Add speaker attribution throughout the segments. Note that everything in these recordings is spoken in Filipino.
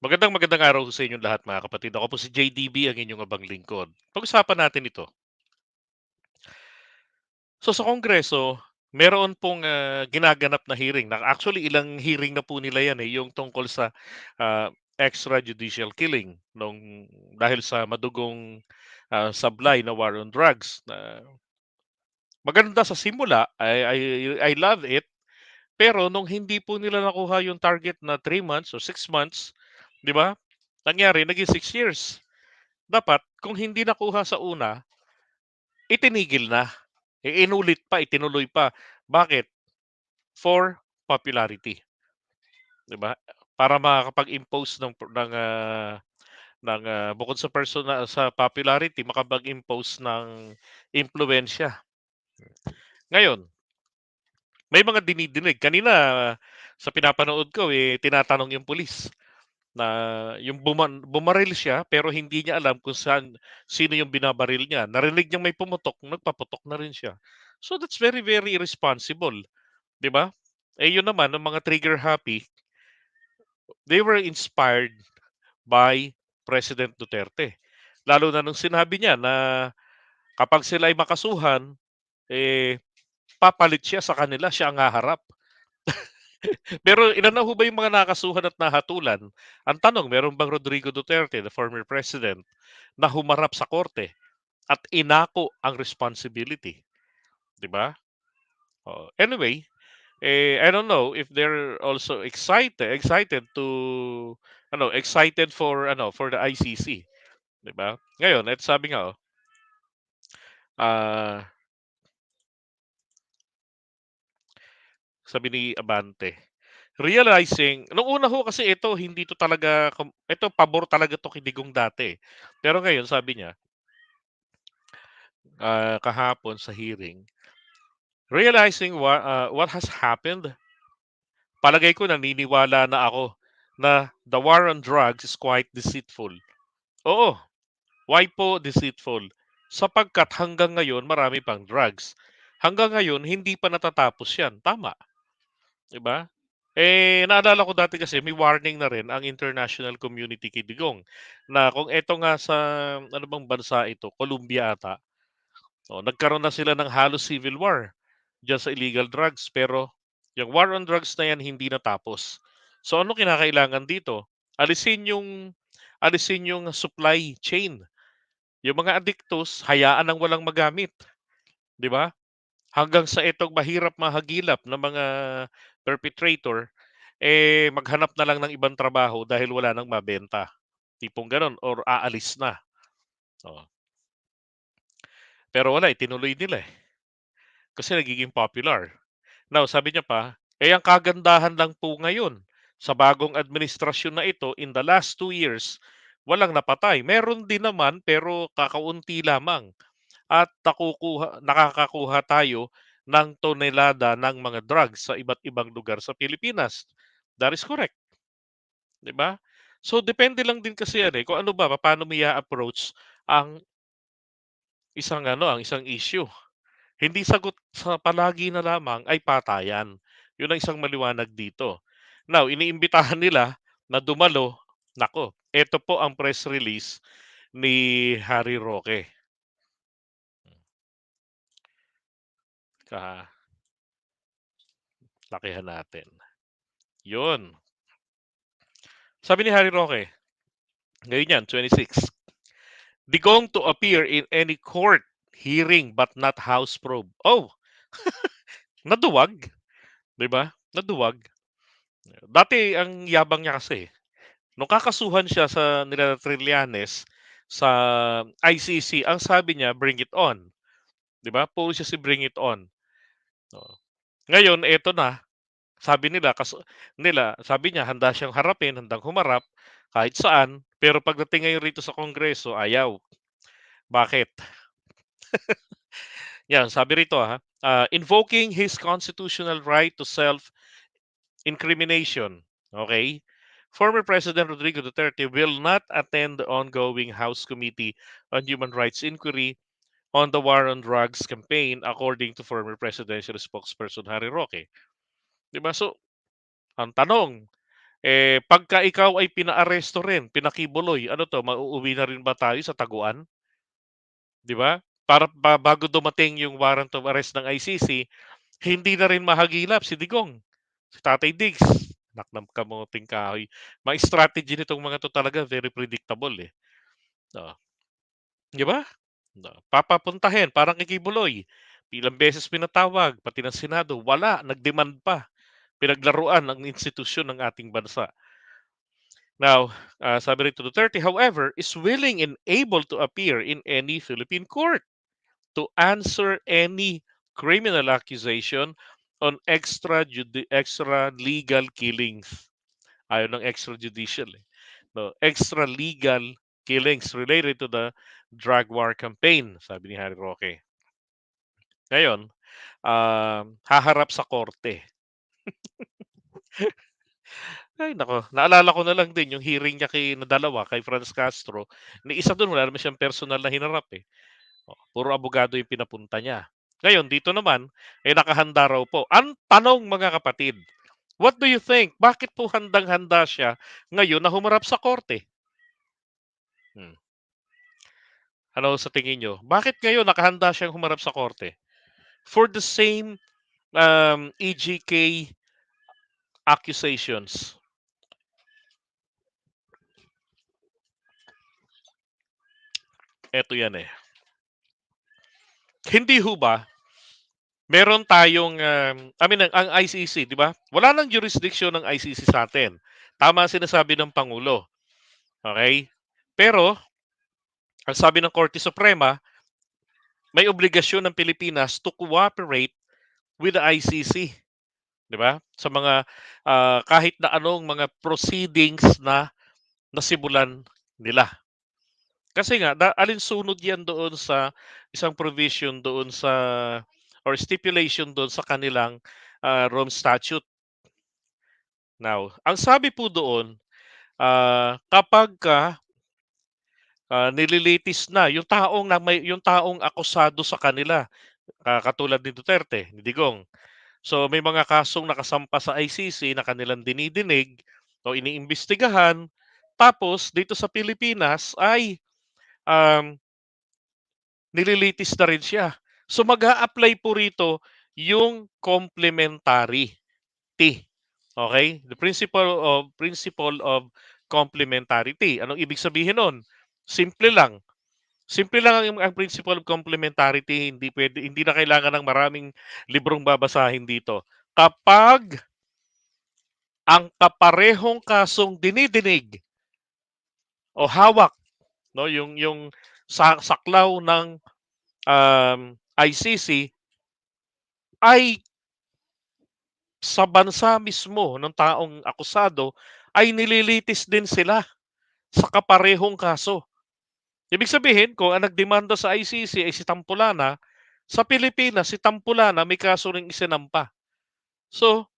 Speaker 1: Magandang magandang araw sa inyong lahat mga kapatid. Ako po si JDB, ang inyong abang lingkod. Pag-usapan natin ito. So sa Kongreso, meron pong ah, ginaganap na hearing. Actually ilang hearing na po nila 'yan eh, yung tungkol sa ah, extrajudicial killing nung dahil sa madugong ah, sablay na war on drugs na maganda sa simula. I I I love it. Pero nung hindi po nila nakuha yung target na 3 months o 6 months, 'di ba? Nangyari naging 6 years. Dapat kung hindi nakuha sa una, itinigil na. Eh, inulit pa, itinuloy pa. Bakit? For popularity. 'Di ba? Para makakapag-impose ng ng ah, ng ah, bukod sa personal sa popularity, makapag-impose ng impluwensiya. Ngayon, may mga dinidinig. Kanina sa pinapanood ko eh, tinatanong yung pulis na yung buman bumaril siya pero hindi niya alam kung saan sino yung binabaril niya. Narinig niyang may pumutok, nagpaputok na rin siya. So that's very very irresponsible, 'di ba? Eh yun naman ang mga trigger happy, they were inspired by President Duterte. Lalo na nung sinabi niya na kapag sila ay makasuhan, eh papalit siya sa kanila, siya ang haharap. Pero ilan na ho ba yung mga nakasuhan at nahatulan? Ang tanong, meron bang Rodrigo Duterte, the former president, na humarap sa korte at inako ang responsibility? 'Di ba? Oh, anyway, eh I don't know if they're also excited excited to ano, excited for ano, for the ICC, 'di ba? Ngayon, et sabi nga oh, ah sabi ni Abante, realizing nung una ho kasi ito hindi to talaga ito pabor talaga 'to kay Digong dati. Pero ngayon sabi niya ah, kahapon sa hearing, realizing wha ah, what has happened, palagay ko naniniwala na ako na the war on drugs is quite deceitful. Oo, why po deceitful? Sapagkat hanggang ngayon marami pang drugs. Hanggang ngayon hindi pa natatapos 'yan, tama. 'Di ba? Eh, naalala ko dati kasi may warning na rin ang international community kay Digong na kung eto nga sa ano bang bansa ito, Colombia ata. Oh, nagkaroon na sila ng halos civil war diyan sa illegal drugs pero yung war on drugs na yan hindi natapos. So ano kinakailangan dito? Alisin yung alisin yung supply chain. Yung mga addictos, hayaan ng walang magamit, 'di ba? Hanggang sa itong mahirap mahagilap na mga perpetrator, eh maghanap na lang ng ibang trabaho dahil wala nang mabenta. Tipong gano'n or aalis na. Oo. Pero wala, eh, tinuloy nila, eh. Kasi nagiging popular. Now, sabi niya pa, eh ang kagandahan lang po ngayon sa bagong administrasyon na ito in the last 2 years, walang napatay. Meron din naman pero kakaunti lamang at nakukuha nakakakuha tayo ng tonelada ng mga drugs sa iba't ibang lugar sa Pilipinas. That is correct. 'Di ba? So depende lang din kasi yan, eh, kung ano ba, papaano mo i-a-approach ang isang ano, ang isang issue. Hindi sagot sa palagi na lamang ay patayan. Yun ang isang maliwanag dito. Now, iniimbitahan nila na dumalo. Nako, eto po ang press release ni Harry Roque. Ka lakihan natin. Yun. Sabi ni Harry Roque, ngayon yan, 26. Digong to appear in any court hearing but not house probe. Oh, naduwag. 'Di ba? Naduwag. Dati ang yabang niya kasi. Nung kakasuhan siya sa nila Trillanes sa ICC, ang sabi niya, bring it on. 'Di ba? Puro siya si bring it on. Oo. Ngayon, eto na. Sabi nila, kas nila, sabi niya handa siyang harapin, handang humarap kahit saan, pero pagdating ngayon rito sa Kongreso, ayaw. Bakit? Yan, sabi rito ha, ah, invoking his constitutional right to self-incrimination. Okay? Former President Rodrigo Duterte will not attend the ongoing House Committee on Human Rights Inquiry on the War on Drugs campaign according to former presidential spokesperson Harry Roque. 'Di ba? So, ang tanong, Eh, pagka ikaw ay pinaaresto rin, pinakibuloy, ano 'to, mauuwi na rin ba tayo sa taguan? 'Di ba? Para ba bago dumating yung warrant of arrest ng ICC, hindi na rin mahagilap si Digong, si Tatay Diggs, anak ng kamuting kahoy. Mga strategy nitong mga 'to talaga very predictable, eh. Oo. 'Di ba? Na papapuntahin parang kay Kibuloy, ilang beses pinatawag pati ng Senado, wala, nag-demand pa. Pinaglaruan ang institusyon ng ating bansa. Now, ah, sabi rito, Duterte, however, is willing and able to appear in any Philippine court to answer any criminal accusation on extrajudi extra-legal killings. Ayaw ng extrajudicial, eh, 'no, extra-legal killings related to the drug war campaign, sabi ni Harry Roque. Ngayon, um, haharap sa korte. Ay naku, naalala ko na lang din yung hearing niya kay na dalawa kay Franz Castro, na isa dun wala naman siyang personal na hinarap, eh. Oh, puro abogado yung pinapunta niya. Ngayon dito naman, eh, nakahanda raw po. Ang tanong mga kapatid, what do you think? Bakit po handang-handa siya ngayon na humarap sa korte? Hmm. Ano sa tingin niyo? Bakit ngayon nakahanda siyang humarap sa korte? For the same, um, EJK accusations. Eto yan, eh. Hindi ho ba meron tayong, um, I mean ang ang ICC, 'di ba? Wala ng jurisdiction ng ICC sa atin. Tama sinasabi ng pangulo, okey? Pero ang sabi ng Korte Suprema, may obligasyon ng Pilipinas to cooperate with the ICC, 'di ba? Sa mga, ah, kahit na anong mga proceedings na nasimulan nila. Kasi nga da alinsunod yan doon sa isang provision doon sa or stipulation doon sa kanilang, ah, Rome Statute. Now, ang sabi po doon, ah, kapagka ah, nililitis na yung taong na may yung taong akusado sa kanila, ah, katulad ni Duterte, ni Digong. So, may mga kasong nakasampa sa ICC na kanilang dinidinig o iniimbestigahan, tapos dito sa Pilipinas ay, um nililitis na rin siya. So, mag-a-apply po rito yung complementarity, okey? The principle of principle of complementarity. Anong ibig sabihin nun? Simple lang. Simple lang ang ang principle of complementarity, hindi puwede hindi na kailangan ng maraming librong babasahin dito. Kapag ang kaparehong kasong dinidinig o hawak 'no, yung yung sa saklaw ng, um, ICC ay sa bansa mismo ng taong akusado ay nililitis din sila sa kaparehong kaso. Ibig sabihin kung ang nagdemanda sa ICC ay si Tampulana, sa Pilipinas si Tampulana may kaso ring isinampa. So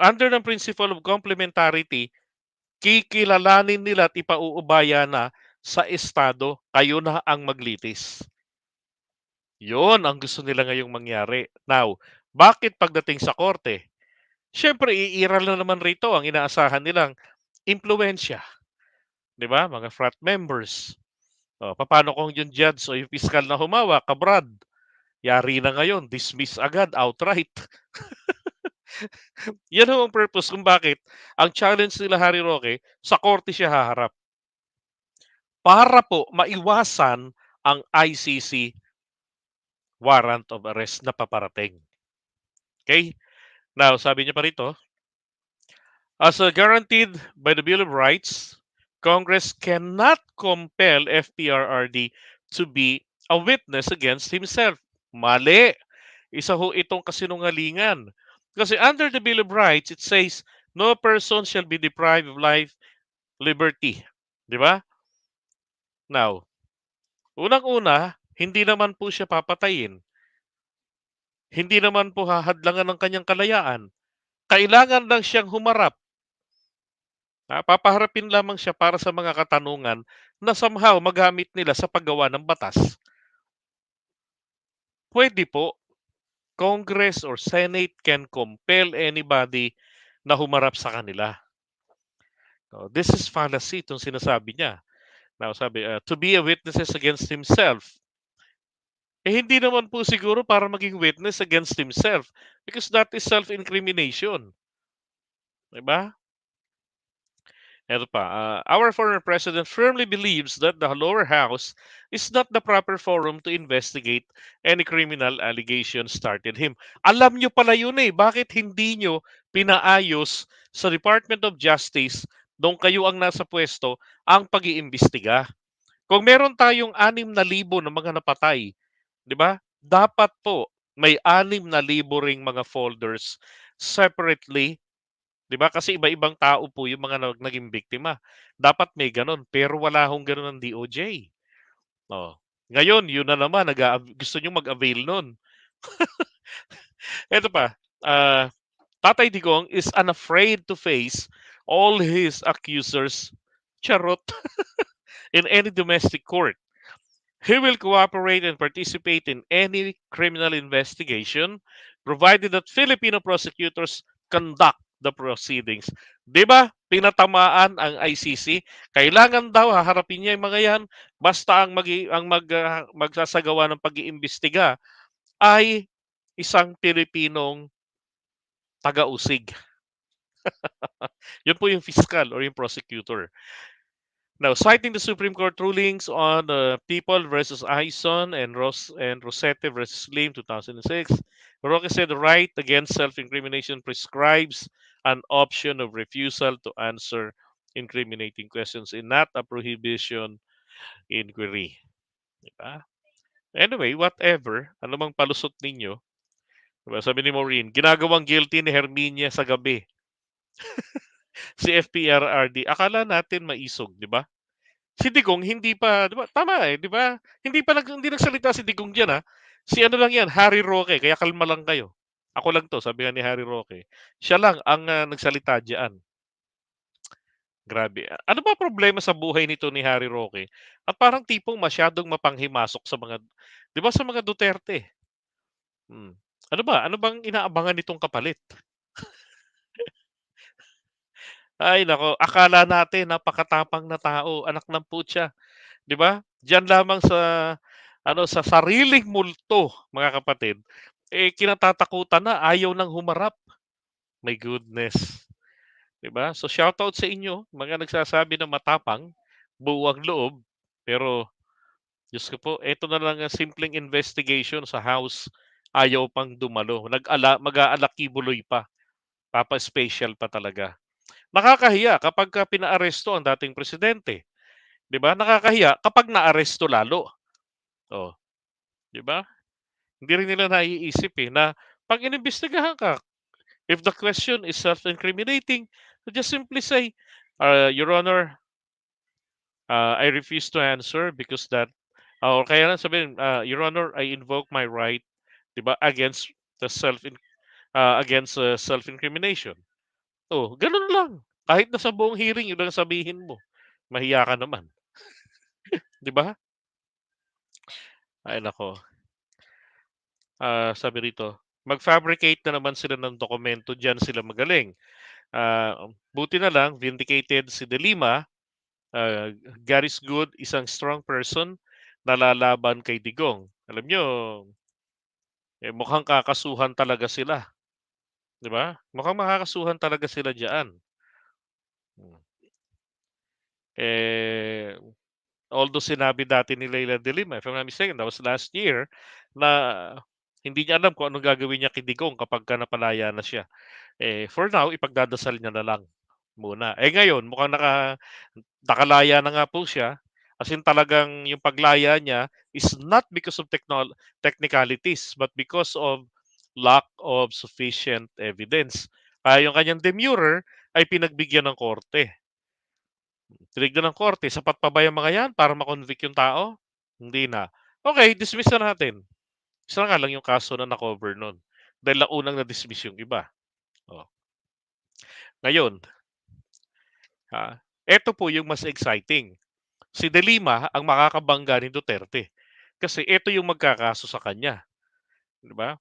Speaker 1: under ng principle of complementarity, kikilalanin nila at ipauubaya na sa estado, kayo na ang maglitis. Yun ang gusto nila ngayong mangyari. Now, bakit pagdating sa korte? Siyempre iiral na naman rito ang inaasahan nilang impluwensiya. 'Di ba, mga frat members. Oh, papaano kung yung judge o yung piskal na humawak, kabrad, yari na ngayon, dismiss agad outright. Yan ang purpose kung bakit ang challenge nila Harry Roque, sa korte siya haharap. Para po maiwasan ang ICC warrant of arrest na paparating. Okey? Now, sabi niya pa rito As guaranteed by the Bill of Rights, Congress cannot compel FPRRD to be a witness against himself. Mali. Isa ho itong kasinungalingan. Kasi under the Bill of Rights, it says, "No person shall be deprived of life, liberty." 'Di ba? Now, unang-una, hindi naman po siya papatayin. Hindi naman po hahadlangan ang kanyang kalayaan. Kailangan lang siyang humarap. Ah, papaharapin lamang siya para sa mga katanungan na somehow magamit nila sa paggawa ng batas. Puwede po. Congress or Senate can compel anybody na humarap sa kanila. Oh, this is fallacy itong sinasabi niya. Now, sabi, uh, to be a witnesses against himself. Eh, hindi naman po siguro para maging witness against himself because that is self-incrimination. Diba? Eto pa, uh, our former president firmly believes that the lower house is not the proper forum to investigate any criminal allegations started him. Alam nyo pala yun eh. Bakit hindi nyo pinaayos sa Department of Justice nung kayo ang nasa pwesto ang pag-iimbestiga? Kung meron tayong anim na libo na mga napatay, di ba? Dapat po may anim na libo ring mga folders separately 'Di ba? Kasi iba-ibang tao po yung mga nag naging biktima. Dapat may gano'n, pero wala hong gano'n ang DOJ. Oh, ngayon yun na naman nag gusto niyong mag-avail nun. Eto pa, ah, Tatay Digong is unafraid to face all his accusers, charot, in any domestic court. He will cooperate and participate in any criminal investigation provided that Filipino prosecutors conduct the proceedings. 'Di ba? Pinatamaan ang ICC. Kailangan daw haharapin niya 'yung mga 'yan basta ang mag ang mag, uh, magsasagawa ng pag-iimbestiga ay isang Pilipinong taga-usig. 'Yun po 'yung fiscal or 'yung prosecutor. Now, citing the Supreme Court rulings on uh, People versus Aison and Ros and Rosette versus Lim 2006, Roque said the right against self-incrimination prescribes an option of refusal to answer incriminating questions and not a prohibition inquiry. Diba? Anyway, whatever, ano mang palusot ninyo, diba? sabi ni Maureen, ginagawang guilty ni Herminia sa gabi. si FPRRD, akala natin maisog, di ba? Si Digong hindi pa, di ba? Tama eh, di ba? Hindi pa nag, hindi nagsalita si Digong diyan ha. Si ano lang yan, Harry Roque, kaya kalma lang kayo. Ako lang 'to, sabi ni Harry Roque. Siya lang ang, ah, nagsalita diyan. Grabe. Ano ba problema sa buhay nito ni Harry Roque? At parang tipong masyadong mapanghimasok sa mga 'di ba sa mga Duterte? Hmm. Ano ba? Ano bang inaabangan nitong kapalit? Ay nako, akala natin napakatapang na tao, anak ng putya, 'di ba? Diyan lamang sa ano, sa sariling multo, mga kapatid, eh, kinatatakutan na, ayaw nang humarap. My goodness. 'Di ba? So shoutout sa inyo, mga nagsasabi na matapang, buwang loob, pero Diyos ko po, eto na lang ang simpleng investigation sa House, ayaw pang dumalo. Nag-ala mag-aalakibuloy pa. Papa-special pa talaga. Nakakahiya kapag ka pinaaresto ang dating presidente. 'Di ba? Nakakahiya kapag naaresto lalo. Oh. 'Di ba? Hindi rin nila naiisip, eh, na 'pag inimbestigahan ka, if the question is self-incriminating, just simply say, uh, "Your Honor, uh, I refuse to answer because that" or kaya lang sabihin, uh, "Your Honor, I invoke my right," 'di ba, against the self uh, against uh, self-incrimination. Oh, gano'n lang. Kahit na sa buong hearing yun lang sabihin mo, mahiya ka naman. 'Di ba? Ay nako. Ah, sabi rito, mag-fabricate na naman sila ng dokumento, diyan sila magaling. Ah, buti na lang vindicated si De Lima. Ah, God is good, isang strong person na lalaban kay Digong. Alam nyo, eh, mukhang kakasuhan talaga sila. 'Di ba? Mukhang makakasuhan talaga sila diyan. Hmm. Eh, although sinabi dati ni Leila De Lima, if I'm not mistaken, that was last year, na hindi niya alam kung anong gagawin niya kay Digong kapagka napalaya na siya. Eh, for now, ipagdadasal niya na lang muna. Eh ngayon, mukhang naka, nakalaya na nga po siya. As in talagang yung paglaya niya is not because of technol technicalities, but because of lack of sufficient evidence. Kaya yung kanyang demurrer ay pinagbigyan ng korte. Tinignan ng korte, sapat pa ba yung mga yan para makonvict yung tao? Hindi na. Okay, dismiss na natin. Isa nga lang yung kaso na na-cover nun. Dahil naunang na-dismiss yung iba. Oh. Ngayon, ha, eto po yung mas exciting. Si De Lima ang makakabangga ni Duterte. Kasi ito yung magkakaso sa kanya. Di ba?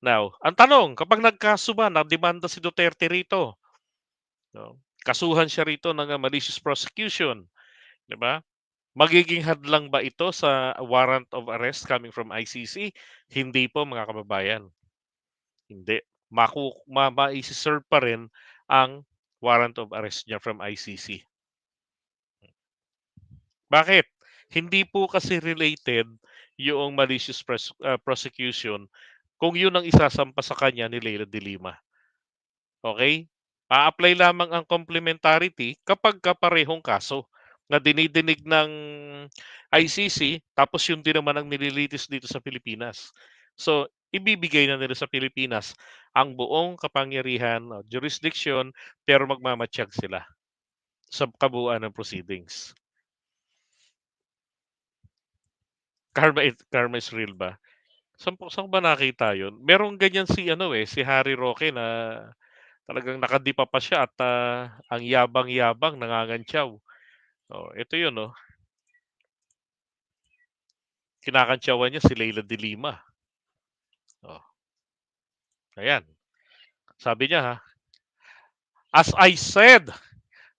Speaker 1: Now, ang tanong, kapag nagkaso ba, nademanda si Duterte rito, no? Kasuhan siya rito ng ah, malicious prosecution, 'di ba? Magiging hadlang ba ito sa warrant of arrest coming from ICC? Hindi po mga kababayan. Hindi. Maku ma mai-se-serve pa rin ang warrant of arrest niya from ICC. Bakit? Hindi po kasi related yoong malicious pros ah, prosecution kung yun ang isasampa sa kanya ni Leila de Lima. Okey? A-apply lamang ang complementarity kapagka parehong kaso na dinidinig ng ICC tapos yun din naman ang nililitis dito sa Pilipinas. So, ibibigay na nila sa Pilipinas ang buong kapangyarihan o jurisdiction pero magmamatyag sila sa kabuuan ng proceedings. Karma is karma is real ba? Saan saan ba nakita yun? Merong ganyan si ano, eh, si Harry Roque na talagang nakadipa pa siya at, ah, ang yabang-yabang nangangantyaw. Oh, ito yun, oh. Kinakantyawan niya si Leila de Lima. Oh. Ayan. Sabi niya, ha, "As I said,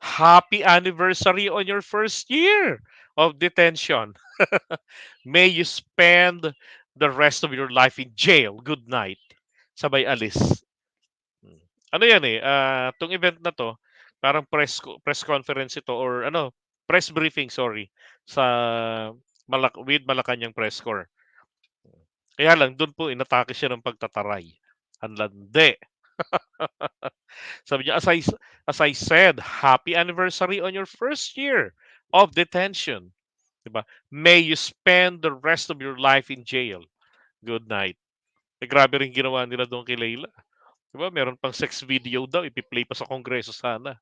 Speaker 1: happy anniversary on your first year of detention. May you spend the rest of your life in jail. Good night." Sabay alis. Ano yan, eh, ah, 'tong event na 'to parang press press conference ito or ano, press briefing, sorry, sa Malak with Malacanang Press Corps. Kaya lang dun po inatake siya ng pagtataray. Ang landi. Sabi niya, "As I as I said, happy anniversary on your first year of detention." 'Di ba? "May you spend the rest of your life in jail. Good night." Eh, grabe rin ginawa nila dun kay Leila. 'Di ba meron pang sex video daw ipi-play pa sa Kongreso sana.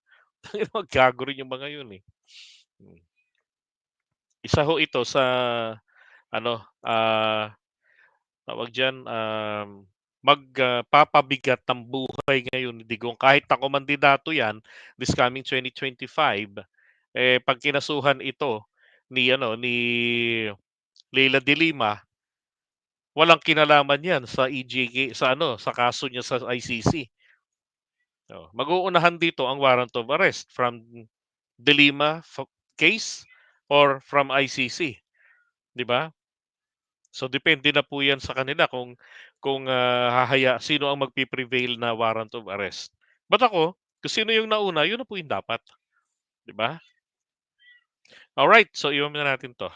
Speaker 1: Gago rin yung mga yun, eh. Hmm. Isa ho ito sa ano, ah, tawag diyan, um, mag ah, papabigat ng buhay ngayon ni Digong kahit na kumandidato yan this coming 2025, eh, 'pag kinasuhan ito ni ano, ni Leila de Lima walang kinalaman yan sa EJK sa ano, sa kaso niya sa ICC. Oh, mag-uunahan dito ang warrant of arrest from de Lima fa case or from ICC, 'di ba? So, depende na po yan sa kanila kung kung, ah, hahaya sino ang magpe-prevail na warrant of arrest. But ako, kung sino yung nauna, yun na po yung dapat, 'di ba? Alright, so iwan muna natin 'to.